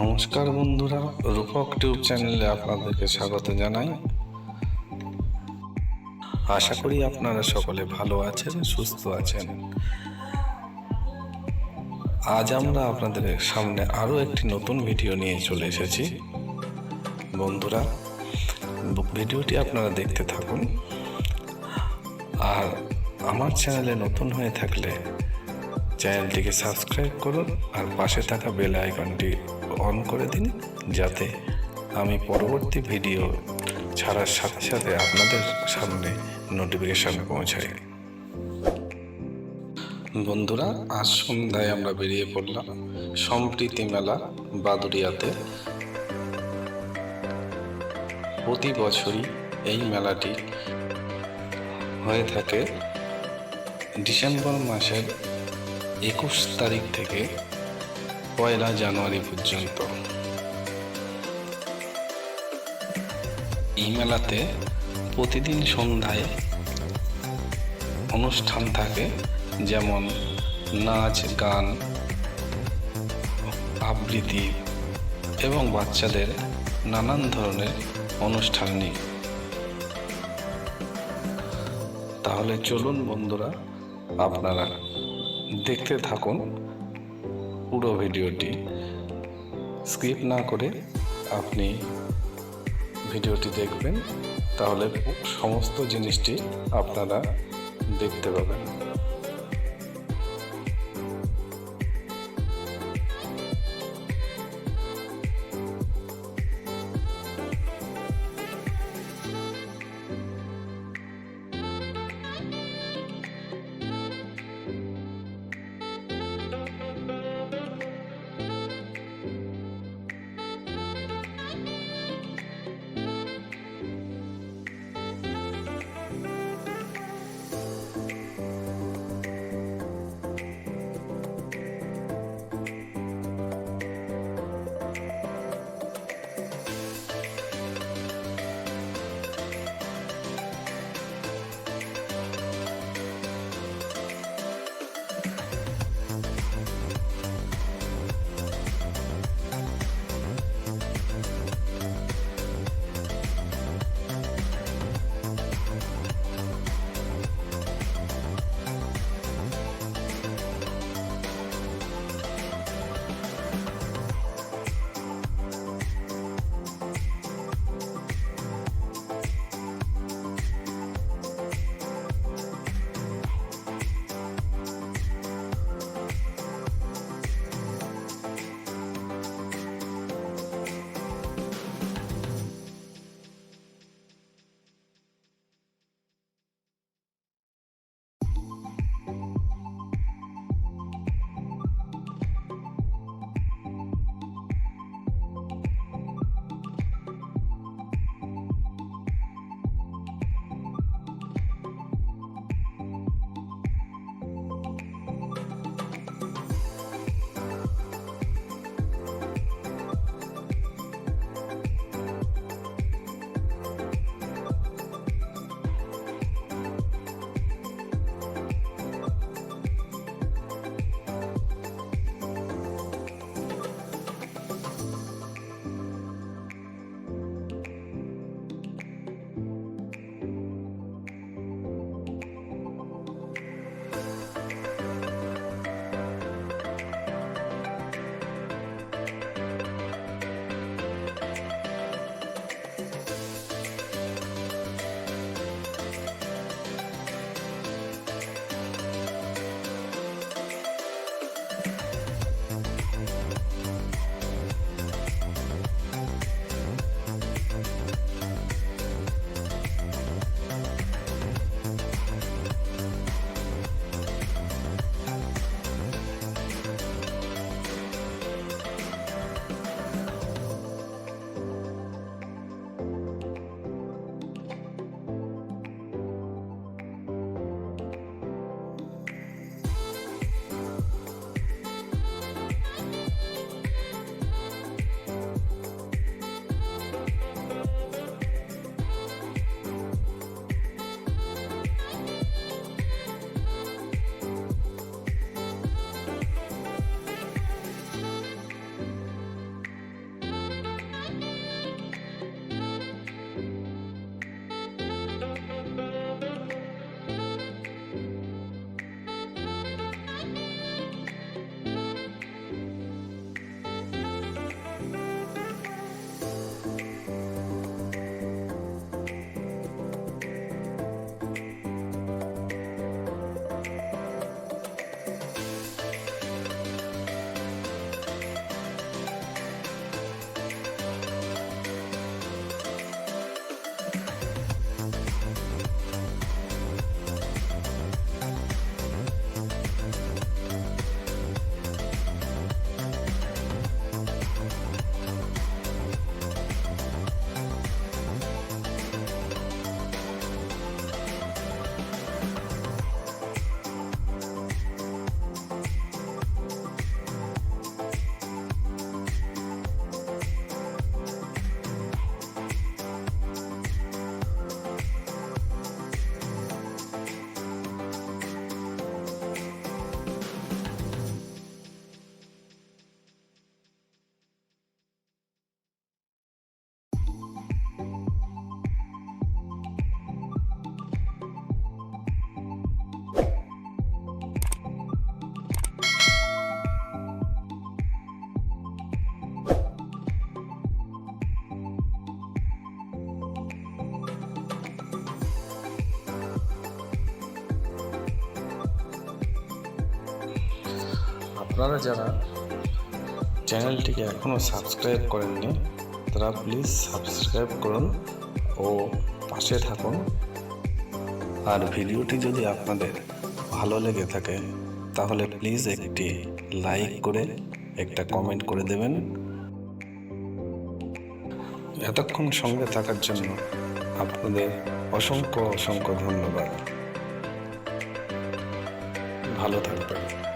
নমস্কার বন্ধুরা, রূপক টিউব চ্যানেলে আপনাদেরকে স্বাগত জানাই। আশা করি আপনারা সকলে ভালো আছেন, সুস্থ আছেন। আজ আমরা আপনাদের সামনে আরও একটি নতুন ভিডিও নিয়ে চলে এসেছি। বন্ধুরা, ভিডিওটি আপনারা দেখতে থাকুন। আর আমার চ্যানেলে নতুন হয়ে থাকলে চ্যানেলটিকে সাবস্ক্রাইব করুন আর পাশে থাকা বেল আইকনটি অন করে দিন যাতে আমি পরবর্তী ভিডিও ছাড়ার সাথে সাথে আপনাদের সামনে নোটিফিকেশন পৌঁছায়। বন্ধুরা, আজ সন্ধ্যায় আমরা বেরিয়ে পড়লাম সম্প্রীতি মেলা বাদুরিয়াতে প্রতি বছরই এই মেলাটি হয়ে থাকে। ডিসেম্বর মাসের একুশ তারিখ থেকে পয়লা জানুয়ারি পর্যন্ত। এই মেলাতে প্রতিদিন সন্ধ্যায় অনুষ্ঠান থাকে, যেমন নাচ, গান, আবৃত্তি এবং বাচ্চাদের নানান ধরনের অনুষ্ঠান নিয়ে। তাহলে চলুন বন্ধুরা, আপনারা দেখতে থাকুন পুরো ভিডিওটি। স্কিপ না করে আপনি ভিডিওটি দেখবেন, তাহলে সমস্ত জিনিসটি আপনারা দেখতে পাবেন। আপনারা যারা চ্যানেলটিকে এখনও সাবস্ক্রাইব করেননি, তারা প্লিজ সাবস্ক্রাইব করুন ও পাশে থাকুন। আর ভিডিওটি যদি আপনাদের ভালো লেগে থাকে, তাহলে প্লিজ একটি লাইক করে, একটা কমেন্ট করে দেবেন। এতক্ষণ সঙ্গে থাকার জন্য আপনাদের অসংখ্য অসংখ্য ধন্যবাদ। ভালো থাকবেন।